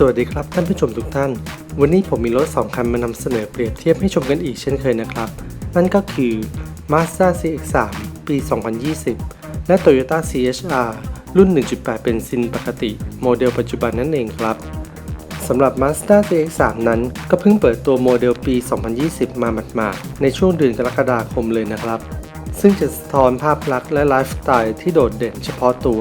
สวัสดีครับท่านผู้ชมทุกท่าน วันนี้ผมมีรถ 2 คันมานำเสนอเปรียบเทียบให้ชมกันอีกเช่นเคยนะครับ นั่นก็คือ Mazda CX-3 ปี 2020 และ Toyota CHR รุ่น 1.8 เป็นซินปกติ โมเดลปัจจุบันนั่นเองครับสำหรับ Mazda CX-3 นั้นก็เพิ่งเปิดตัวโมเดลปี 2020 มาหมาดๆในช่วงเดือนกรกฎาคมเลยนะครับ ซึ่งจะสะท้อนภาพลักษณ์และไลฟ์สไตล์ที่โดดเด่นเฉพาะตัว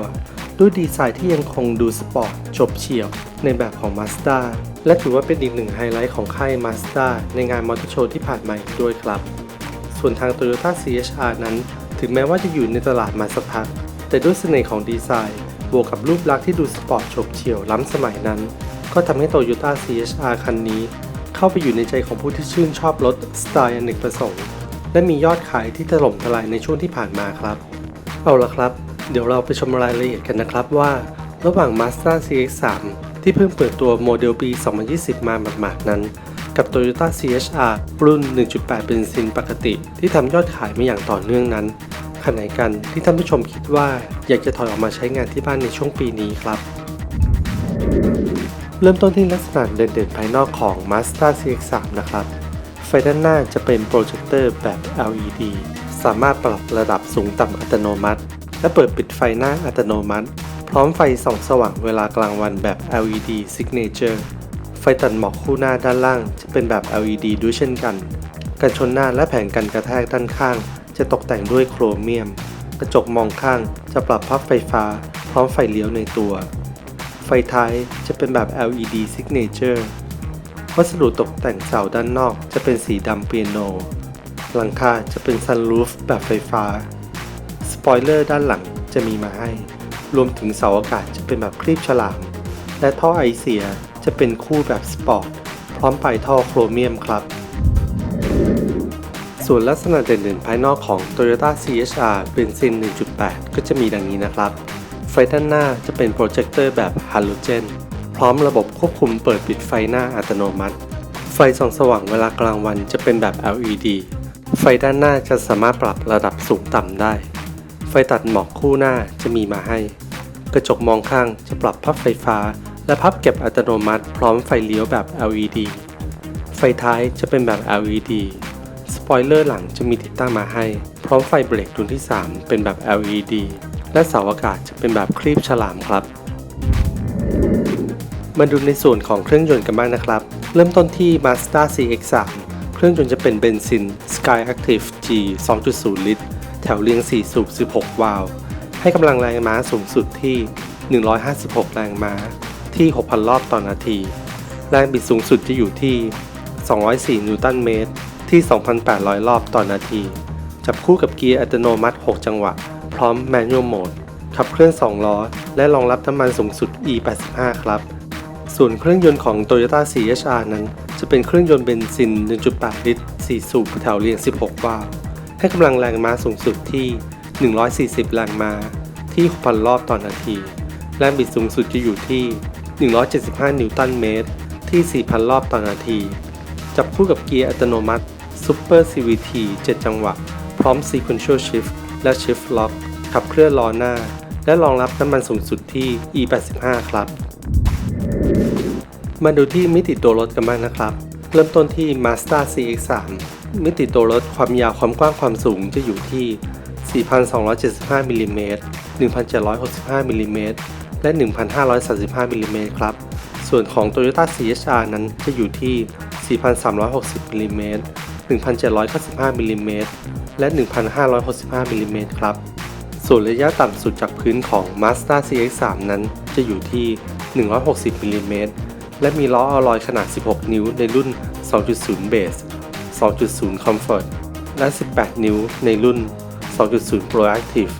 ด้วยดีไซน์ที่ยังคงดูสปอร์ตจบเฉี่ยว ในแบบของ Mazda และถือว่าเป็นอีกหนึ่งไฮไลท์ของค่าย Mazda ในงานมอเตอร์โชว์ที่ผ่านมาอีกด้วยครับ ส่วนทาง Toyota CHR นั้น ถึงแม้ว่าจะอยู่ในตลาดมาสักพัก แต่ด้วยเสน่ห์ของดีไซน์ บวกกับรูปลักษณ์ที่ดูสปอร์ตโฉบเฉี่ยวล้ำสมัยนั้น ก็ทำให้ Toyota CHR คันนี้ เข้าไปอยู่ในใจของผู้ที่ชื่นชอบรถสไตล์อเนกประสงค์และมียอดขายที่ถล่มทลายในช่วงที่ผ่านมาครับ เอาละครับ เดี๋ยวเราไปชมรายละเอียดกันนะครับว่า ระหว่าง Mazda CX-3 ที่เพิ่งเปิดตัวโมเดลปี 2020 มาหมาดๆนั้น กับ Toyota CHR รุ่น 1.8เบนซินปกติ ที่ทำยอดขายมาอย่างต่อเนื่องนั้นคันไหนกันที่ท่านผู้ชมคิดว่าอยากจะถอยออกมาใช้งานที่บ้านในช่วงปีนี้ครับเริ่มต้นที่ลักษณะเด่นๆ ภายนอกของ Mazda CX-3 นะครับ ไฟด้านหน้าจะเป็นโปรเจคเตอร์แบบ LED สามารถปรับระดับสูงต่ำอัตโนมัติ และเปิดปิดไฟหน้าอัตโนมัติ พร้อมไฟส่องสว่างเวลากลางวันแบบ LED Signature ไฟตัดหมอกคู่หน้าด้านล่างจะเป็นแบบ LED ด้วยเช่นกัน กันชนหน้าและแผงกันกระแทกด้านข้าง จะตกแต่งด้วยโครเมียม กระจกมองข้างจะปรับพับไฟฟ้า พร้อมไฟเลี้ยวในตัว ไฟท้ายจะเป็นแบบ LED Signature วัสดุตกแต่งเสาด้านนอกจะเป็นสีดำเปียโน หลังคาจะเป็นซันรูฟแบบไฟฟ้า สปอยเลอร์ด้านหลังจะมีมาให้ รวมถึงเสาอากาศจะเป็นแบบคลีบฉลาม และท่อไอเสียจะเป็นคู่แบบสปอร์ต พร้อมปลายท่อโครเมียมครับ ส่วนลักษณะเด่นๆ ภายนอกของ Toyota CHR เบนซิน 1.8 ก็จะมีดังนี้นะครับ ไฟด้านหน้าจะเป็นโปรเจคเตอร์แบบฮาโลเจน พร้อมระบบควบคุมเปิดปิดไฟหน้าอัตโนมัติ ไฟส่องสว่างเวลากลางวันจะเป็นแบบ LED ไฟด้านหน้าจะสามารถปรับระดับสูงต่ำได้ ไฟตัดหมอกคู่หน้าจะมีมาให้ กระจกมองข้างจะปรับพับไฟฟ้า และพับเก็บอัตโนมัติ พร้อมไฟเลี้ยวแบบ LED ไฟท้ายจะเป็นแบบ LED สปอยเลอร์หลังจะมีติดตั้งมาให้ พร้อมไฟเบรกดวงที่ 3 เป็นแบบ LED และเสาอากาศจะเป็นแบบคลีบฉลามครับ มาดูในส่วนของเครื่องยนต์กันบ้างนะครับ เริ่มต้นที่ Mazda CX-3 เครื่องยนต์จะเป็นเบนซิน Sky Active G 2.0 ลิตร แถวเรียง 4 สูบ 16 วาล์วให้กำลังแรงม้าสูงสุดที่ 156 แรงม้าที่ 6,000 รอบต่อนาที แรงบิดสูงสุดจะอยู่ที่ 204 นิวตันเมตรที่ 2,800 รอบต่อนาที จับคู่กับเกียร์อัตโนมัติ 6 จังหวะ พร้อม Manual Mode ขับเคลื่อน 2 ล้อ และรองรับน้ำมันสูงสุด E85 ครับ ส่วนเครื่องยนต์ของ Toyota CHR นั้น จะเป็นเครื่องยนต์เบนซิน 1.8 ลิตร 4 สูบแถวเรียง 16 วาล์ว ให้กำลังแรงม้าสูงสุดที่ 140 แรงม้าที่ 6,000 รอบต่อนาที แรงบิดสูงสุดจะอยู่ที่ 175 นิวตันเมตร ที่ 4,000 รอบต่อนาที จับคู่กับเกียร์อัตโนมัติ Super CVT 7 จังหวะ พร้อม Sequential Shift และ Shift Lock ขับเคลื่อนล้อหน้า และรองรับน้ำมันสูงสุดที่ E85 ครับ มาดูที่มิติตัวรถกันบ้างนะครับ เริ่มต้นที่ Mazda CX-3 มิติตัวรถความยาวความกว้างความสูงจะอยู่ที่ 4,275มิลลิเมตร1,765มิลลิเมตรและ 1,535มิลลิเมตรครับ ส่วนของ Toyota CHR นั้นจะอยู่ที่ 4,360มิลลิเมตร1,795มิลลิเมตรและ 1,565มิลลิเมตรครับ ส่วนระยะต่ำสุดจากพื้นของ Mazda CX-3 นั้นจะอยู่ที่ 160มิลลิเมตรและมีล้ออลลอยขนาด 16 นิ้วในรุ่น 2.0 Base 2.0 Comfort และ 18 นิ้วในรุ่น 2.0 Proactive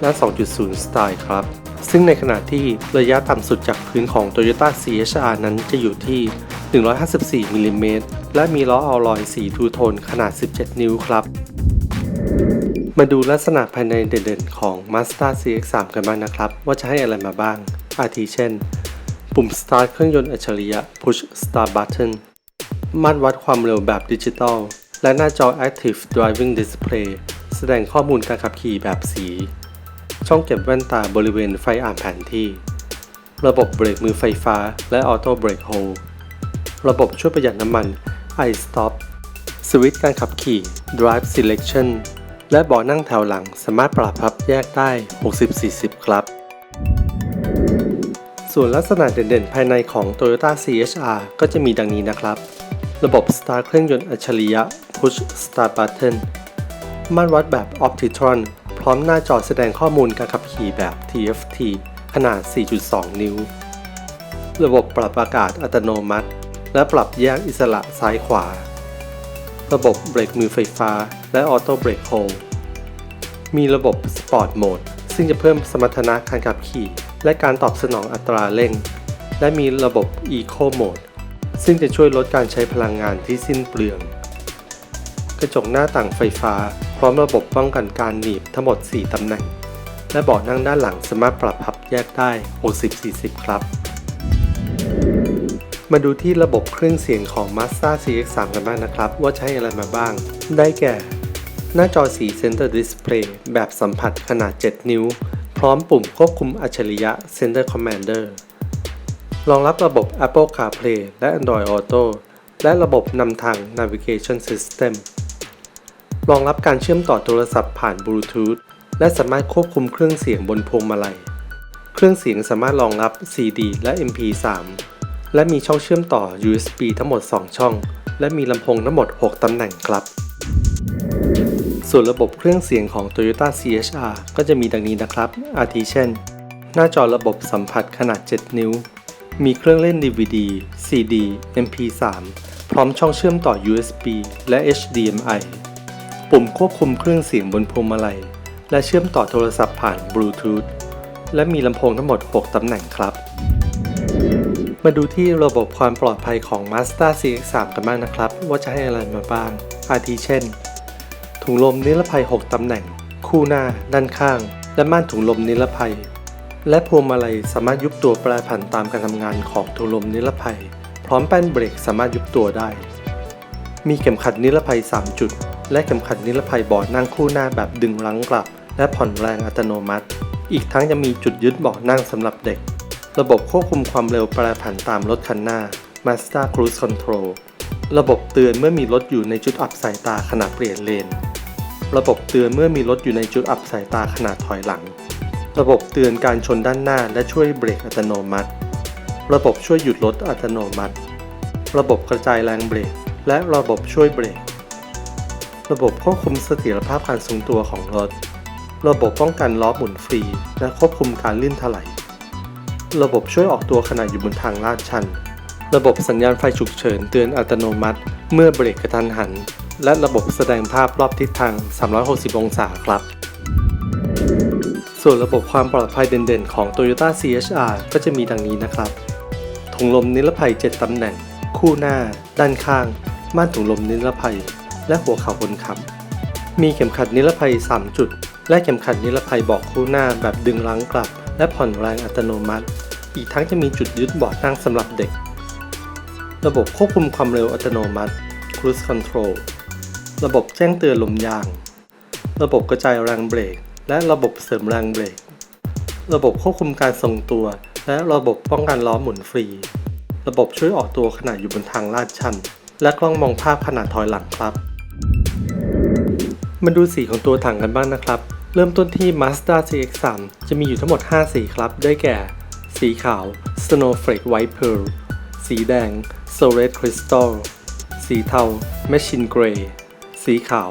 และ 2.0 Style ครับ ซึ่งในขณะที่ระยะต่ำสุดจากพื้นของ Toyota CHR นั้นจะอยู่ที่ 154มิลลิเมตรและมีล้ออลลอยสีทูโทนขนาด 17 นิ้วครับ มาดูลักษณะภายในเด่นๆของ Mazda CX-3 กันบ้างนะครับ ว่าจะให้อะไรมาบ้าง อาทิเช่น ปุ่ม Start เครื่องยนต์อัจฉริยะ Push Start Button มาตรวัดความเร็วแบบดิจิตอล และหน้าจอ Active Driving Display แสดงข้อมูลการขับขี่แบบสี ช่องเก็บแว่นตาบริเวณไฟอ่านแผนที่ ระบบเบรกมือไฟฟ้าและออโต้เบรกโฮลระบบช่วยประหยัดน้ำมัน iStop สวิตช์การขับขี่ Drive Selection และเบาะนั่งแถวหลังสามารถปรับพับแยกได้ 60-40 ครับ ส่วนลักษณะเด่นๆ ภายในของ Toyota CHR ก็จะมีดังนี้นะครับ ระบบ Start เครื่องยนต์อัจฉริยะ Push Start Button ม่านวัดแบบ Optitron พร้อมหน้าจอแสดงข้อมูลการขับขี่แบบ TFT ขนาด 4.2 นิ้ว ระบบปรับอากาศอัตโนมัติ และปรับแยกอิสระซ้ายขวา ระบบเบรกมือไฟฟ้า และออโต้เบรกโฮลมีระบบ Sport Mode ซึ่งจะเพิ่มสมรรถนะการขับขี่ และการตอบสนองอัตราเร่ง และมีระบบ Eco Mode ซึ่งจะช่วยลดการใช้พลังงานที่สิ้นเปลือง กระจกหน้าต่างไฟฟ้า พร้อมระบบป้องกันการหนีบทั้งหมด 4 ตำแหน่ง และเบาะนั่งด้านหลังสามารถปรับพับแยกได้ 60-40 ครับ มาดูที่ระบบเครื่องเสียงของ Mazda CX-3 กันบ้างนะครับ ว่าใช้อะไรมาบ้าง ได้แก่ หน้าจอสี Center Display แบบสัมผัสขนาด 7 นิ้ว พร้อมปุ่มควบคุมอัจฉริยะ Center Commander รองรับระบบ Apple CarPlay และ Android Auto และระบบนำทาง Navigation System รองรับการเชื่อมต่อโทรศัพท์ผ่านบลูทูธและสามารถควบคุมเครื่องเสียงบนพวงมาลัย เครื่องเสียงสามารถรองรับ CD และ MP3 และมีช่องเชื่อมต่อ USB ทั้งหมด 2 ช่อง และมีลำโพงทั้งหมด 6 ตำแหน่งครับ ส่วนระบบเครื่องเสียงของ Toyota CHR ก็จะมีดังนี้นะครับ อาทิเช่น หน้าจอระบบสัมผัสขนาด 7 นิ้ว มีเครื่องเล่น DVD CD MP3 พร้อมช่องเชื่อมต่อ USB และ HDMI ปุ่มควบคุมเครื่องเสียงบนพวงมาลัย และเชื่อมต่อโทรศัพท์ผ่านบลูทูธและมีลำโพงทั้งหมด 6 ตำแหน่งครับ มาดูที่ระบบความปลอดภัยของ Mazda CX-3 กันบ้างนะครับ ว่าจะให้อะไรมาบ้าง อาทิเช่น ถุงลมนิรภัย 6 ตำแหน่ง คู่หน้า ด้านข้าง และม่านถุงลมนิรภัย และพวงมาลัยสามารถยุบตัวแปรผันตามการทำงานของถุงลมนิรภัย พร้อมแป้นเบรกสามารถยุบตัวได้ มีเข็มขัดนิรภัย 3 จุด และเข็มขัดนิรภัยเบาะนั่งคู่หน้าแบบดึงรั้งกลับ และผ่อนแรงอัตโนมัติ อีกทั้งยังมีจุดยึดเบาะนั่งสำหรับเด็ก ระบบควบคุมความเร็วแปรผันตามรถคันหน้า Mazda Cruise Control ระบบเตือนเมื่อมีรถอยู่ในจุดอับสายตาขณะเปลี่ยนเลน ระบบเตือนเมื่อมีรถอยู่ในจุดอับสายตาขณะถอยหลัง ระบบเตือนการชนด้านหน้าและช่วยเบรกอัตโนมัติ ระบบช่วยหยุดรถอัตโนมัติ ระบบกระจายแรงเบรก และระบบช่วยเบรก ระบบควบคุมเสถียรภาพการทรงตัวของรถ ระบบป้องกันล้อหมุนฟรี และควบคุมการลื่นถลายระบบช่วยออกตัวขณะอยู่บนทางลาดชัน ระบบสัญญาณไฟฉุกเฉินเตือนอัตโนมัติ เมื่อเบรกกระทันหัน และระบบแสดงภาพรอบทิศทาง 360 องศาครับ ส่วนระบบความปลอดภัยเด่นๆ ของ Toyota CHR ก็จะมีดังนี้นะครับ ถุงลมนิรภัย 7 ตำแหน่ง คู่หน้า ด้านข้าง ม่านถุงลมนิรภัย และหัวเข่าคนขับ มีเข็มขัดนิรภัย 3 จุด และเข็มขัดนิรภัยบอกคู่หน้าแบบดึงรั้งกลับ และผ่อนแรงอัตโนมัติ อีกทั้งจะมีจุดยึดเบาะนั่งสำหรับเด็ก ระบบควบคุมความเร็วอัตโนมัติ Cruise Control ระบบแจ้งเตือนลมยาง ระบบกระจายแรงเบรก และระบบเสริมแรงเบรก ระบบควบคุมการทรงตัว และระบบป้องกันล้อหมุนฟรี ระบบช่วยออกตัวขณะอยู่บนทางลาดชัน และกล้องมองภาพขณะถอยหลังครับ มาดูสีของตัวถังกันบ้างนะครับ เริ่มต้นที่ Mazda CX-3 จะมีอยู่ทั้งหมด 5 สีครับ ได้แก่ สีขาว Snowflake White Pearl สีแดง Solid Crystal สีเทา Machine Gray สีขาว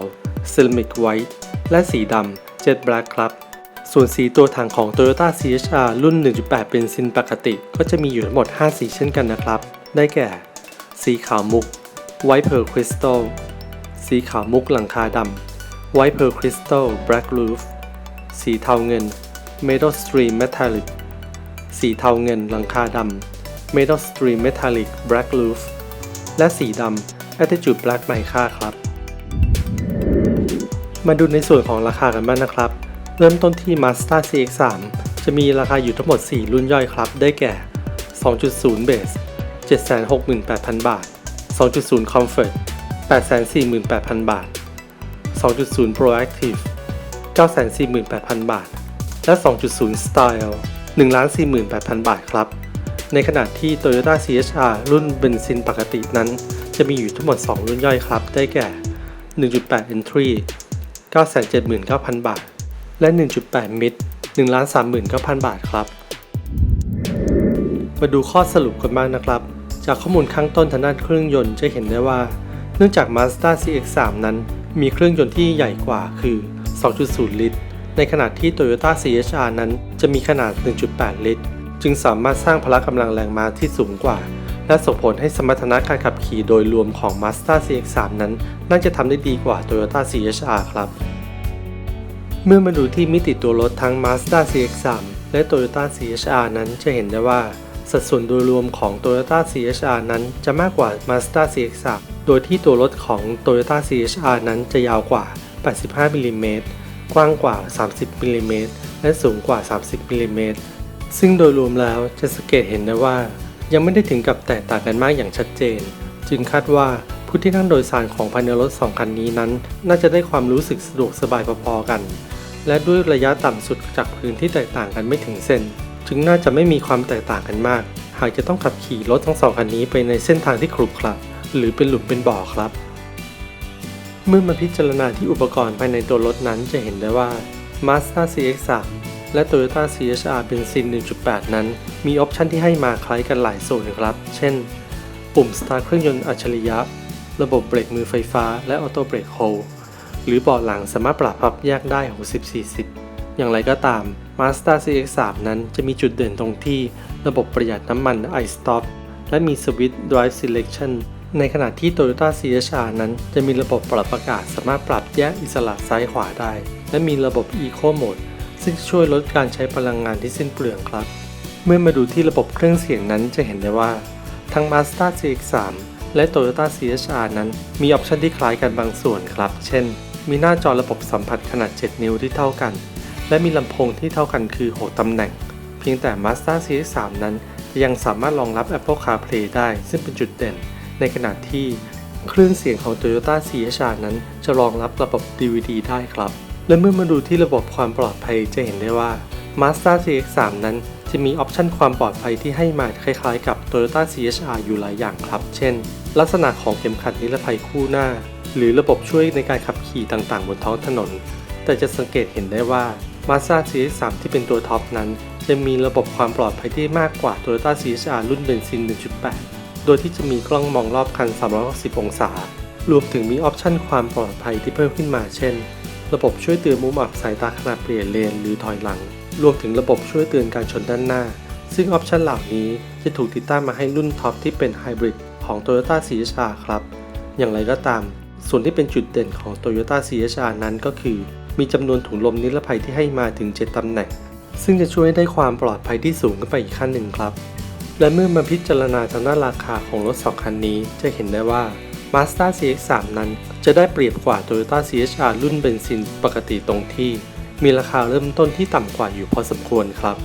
Ceramic White และสีดำ Jet Black ครับ ส่วนสีตัวถังของ Toyota CHR รุ่น 1.8เบนซินปกติ ก็จะมีอยู่ทั้งหมด 5 สีเช่นกันนะครับ ได้แก่ สีขาวมุก White Pearl Crystal สีขาวมุกหลังคาดำ White Pearl Crystal Black Roof สีเทาเงิน Metal Stream Metallic สีเทาเงินหลังคาดำ Metal Stream Metallic Black Roof และสีดำ Attitude Black Mica ครับ มาดูในส่วนของราคากันบ้างนะครับ เริ่มต้นที่ Mazda CX-3 จะมีราคาอยู่ทั้งหมด 4 รุ่นย่อยครับ ได้แก่ 2.0 Base 768,000 บาท 2.0 Comfort 848,000 บาท 2.0 Proactive 948,000 บาท และ 2.0 Style 148,000 บาทครับ ในขณะที่ Toyota CHR รุ่นเบนซินปกตินั้น จะมีอยู่ทั้งหมด 2 รุ่นย่อยครับ ได้แก่ 1.8 Entry 979,000 บาท และ 1.8 Mid 139,000 บาทครับ มาดูข้อสรุปกันบ้างนะครับ จากข้อมูลข้างต้นทางด้านเครื่องยนต์จะเห็นได้ว่า เนื่องจาก Mazda CX-3 นั้น มีเครื่องยนต์ที่ใหญ่กว่าคือ 2.0 ลิตร ในขณะที่ Toyota CHR นั้นจะมีขนาด 1.8 ลิตร จึงสามารถสร้างพละกำลังแรงม้าที่สูงกว่า และส่งผลให้สมรรถนะการขับขี่โดยรวมของ Mazda CX-3 นั้น น่าจะทำได้ดีกว่า Toyota CHR ครับ เมื่อมาดูที่มิติตัวรถทั้ง Mazda CX-3 และ Toyota CHR นั้นจะเห็นได้ว่า สัดส่วนโดยรวมของ Toyota CHR นั้นจะมากกว่า Mazda CX-3 โดยที่ตัวรถของ Toyota CHR นั้นจะยาวกว่า 85มิลลิเมตรกว้างกว่า 30มิลลิเมตรและสูงกว่า 30มิลลิเมตรซึ่งโดยรวมแล้วจะสังเกตเห็นได้ว่า ยังไม่ได้ถึงกับแตกต่างกันมากอย่างชัดเจน จึงคาดว่าผู้ที่นั่งโดยสารของภายในรถ 2 คันนี้นั้น น่าจะได้ความรู้สึกสะดวกสบายพอๆกัน และด้วยระยะต่ำสุดจากพื้นที่แตกต่างกันไม่ถึงเซนจึงน่าจะไม่มีความแตกต่างกันมาก หากจะต้องขับขี่รถทั้งสองคันนี้ไปในเส้นทางที่ขรุขระหรือเป็นหลุมเป็นบ่อครับ เมื่อมาพิจารณาที่อุปกรณ์ภายในตัวรถนั้นจะเห็นได้ว่า Mazda CX-3 และ Toyota CHR เบนซิน 1.8 นั้น มีออปชันที่ให้มาคล้ายกันหลายส่วนครับ เช่น ปุ่ม Start เครื่องยนต์อัจฉริยะ ระบบเบรกมือไฟฟ้า และออโต้เบรกโฮลหรือเบาะหลังสามารถปรับพับแยกได้ 60-40 อย่างไรก็ตาม Mazda CX-3 นั้นจะมีจุดเด่นตรงที่ระบบประหยัดน้ำมัน iStop และมีสวิตช์ Drive Selection ในขณะที่ Toyota CHR นั้นจะมีระบบปรับอากาศสามารถปรับแยกอิสระซ้ายขวาได้ และมีระบบ Eco Mode ซึ่งช่วยลดการใช้พลังงานที่สิ้นเปลืองครับ เมื่อมาดูที่ระบบเครื่องเสียงนั้นจะเห็นได้ว่า ทั้ง Mazda CX-3 และ Toyota CHR นั้น มีออปชันที่คล้ายกันบางส่วนครับ เช่น มีหน้าจอระบบสัมผัสขนาด 7 นิ้วที่เท่ากัน และมีลำโพงที่เท่ากันคือ 6 ตำแหน่ง เพียงแต่ Mazda CX-3 นั้นยังสามารถรองรับ Apple CarPlay ได้ ซึ่งเป็นจุดเด่น ในขณะที่เครื่องเสียงของ Toyota CHR นั้นจะรองรับระบบ DVD ได้ครับ และเมื่อมาดูที่ระบบความปลอดภัยจะเห็นได้ว่า Mazda CX-3 นั้นจะมีออปชันความปลอดภัยที่ให้มาคล้ายๆกับ Toyota CHR อยู่หลายอย่างครับ เช่น ลักษณะของเข็มขัดนิรภัยคู่หน้า หรือระบบช่วยในการขับขี่ต่างๆ บนท้องถนน แต่จะสังเกตเห็นได้ว่า Mazda CX-3 ที่เป็นตัวท็อปนั้น จะมีระบบความปลอดภัยที่มากกว่า Toyota CHR รุ่นเบนซิน 1.8 โดยที่จะมีกล้องมองรอบคัน 360 องศา รวมถึงมีออปชันความปลอดภัยที่เพิ่มขึ้นมา เช่น ระบบช่วยเตือนมุมอับสายตาขณะเปลี่ยนเลนหรือถอยหลัง รวมถึงระบบช่วยเตือนการชนด้านหน้า ซึ่งออปชันเหล่านี้จะถูกติดตั้งมาให้รุ่นท็อปที่เป็นไฮบริดของ Toyota CHR ครับ อย่างไรก็ตาม ส่วนที่เป็นจุดเด่นของ Toyota CHR นั้นก็คือ มีจำนวนถุงลมนิรภัยที่ให้มาถึง 7ตำแหน่ง ซึ่งจะช่วยให้ได้ความปลอดภัยที่สูงขึ้นไปอีกขั้นหนึ่งครับ และเมื่อมาพิจารณาทางด้านราคาของรถ2คันนี้จะเห็นได้ว่า Mazda CX-3 นั้น จะได้เปรียบกว่า Toyota CHR รุ่นเบนซินปกติตรงที่ มีราคาเริ่มต้นที่ต่ำกว่าอยู่พอสมควรครับ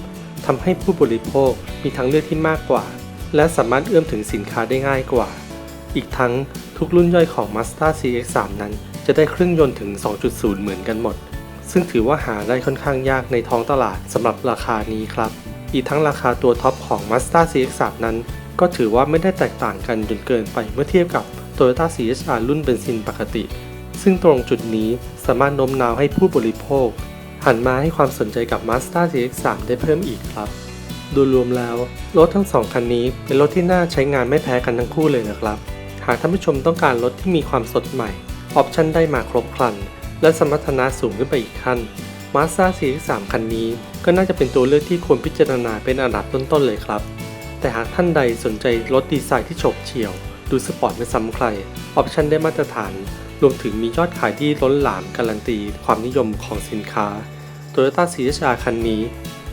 ทำให้ผู้บริโภคมีทางเลือกที่มากกว่า และสามารถเอื้อมถึงสินค้าได้ง่ายกว่า อีกทั้งทุกรุ่นย่อยของ Mazda CX-3 นั้น จะได้เครื่องยนต์ถึง 2.0 เหมือนกันหมด ซึ่งถือว่าหาได้ค่อนข้างยากในท้องตลาดสำหรับราคานี้ครับ อีกทั้งราคาตัวท็อปของ Mazda CX-3 นั้น ก็ถือว่าไม่ได้แตกต่างกันจนเกินไปเมื่อเทียบกับ Toyota CHR รุ่นเบนซินปกติ ซึ่งตรงจุดนี้สามารถโน้มน้าวให้ผู้บริโภค หันมาให้ความสนใจกับ Mazda CX-3 ได้เพิ่มอีกครับโดยรวมแล้ว รถทั้งสองคันนี้เป็นรถที่น่าใช้งานไม่แพ้กันทั้งคู่เลยนะครับ หากท่านผู้ชมต้องการรถที่มีความสดใหม่ ออปชั่นได้มาครบครัน และสมรรถนะสูงขึ้นไปอีกขั้น Mazda CX-3 คันนี้ก็น่าจะเป็นตัวเลือกที่ควรพิจารณาเป็นอันดับต้นๆเลยครับ แต่หากท่านใดสนใจรถดีไซน์ที่ฉบเฉี่ยว ดูสปอร์ตไม่ซ้ำใคร ออปชันได้มาตรฐาน รวมถึงมียอดขายที่ล้นหลามการันตีความนิยมของสินค้า Toyota CHR คันนี้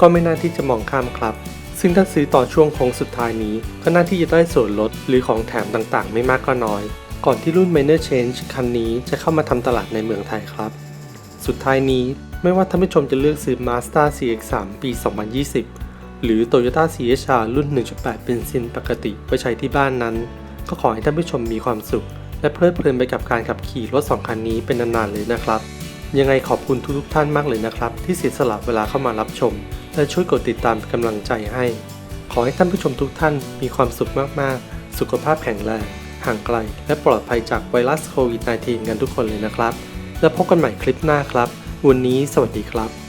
ก็ไม่น่าที่จะมองข้ามครับ ซึ่งถ้าซื้อต่อช่วงโค้งสุดท้ายนี้ ก็น่าที่จะได้ส่วนลดหรือของแถมต่างๆ ไม่มากก็น้อย ก่อนที่รุ่น Minor Change คันนี้จะเข้ามาทำตลาดในเมืองไทยครับ สุดท้ายนี้ไม่ว่าท่านผู้ชมจะเลือกซื้อ Mazda CX-3 ปี 2020 หรือ Toyota CHR รุ่น 1.8เบนซินปกติไปใช้ที่บ้านนั้น ก็ขอให้ท่านผู้ชมมีความสุข และเพลิดเพลินไปกับการขับขี่รถ 2 คันนี้เป็นนานๆเลยนะครับ ยังไงขอบคุณทุกๆท่านมากเลยนะครับ ที่เสียสละเวลาเข้ามารับชม และช่วยกดติดตามเป็นกำลังใจให้ ขอให้ท่านผู้ชมทุกท่านมีความสุขมากๆ สุขภาพแข็งแรง ห่างไกล และปลอดภัยจากไวรัสโควิด -19 กันทุกคนเลยนะครับ แล้วพบกันใหม่คลิปหน้าครับ วันนี้สวัสดีครับ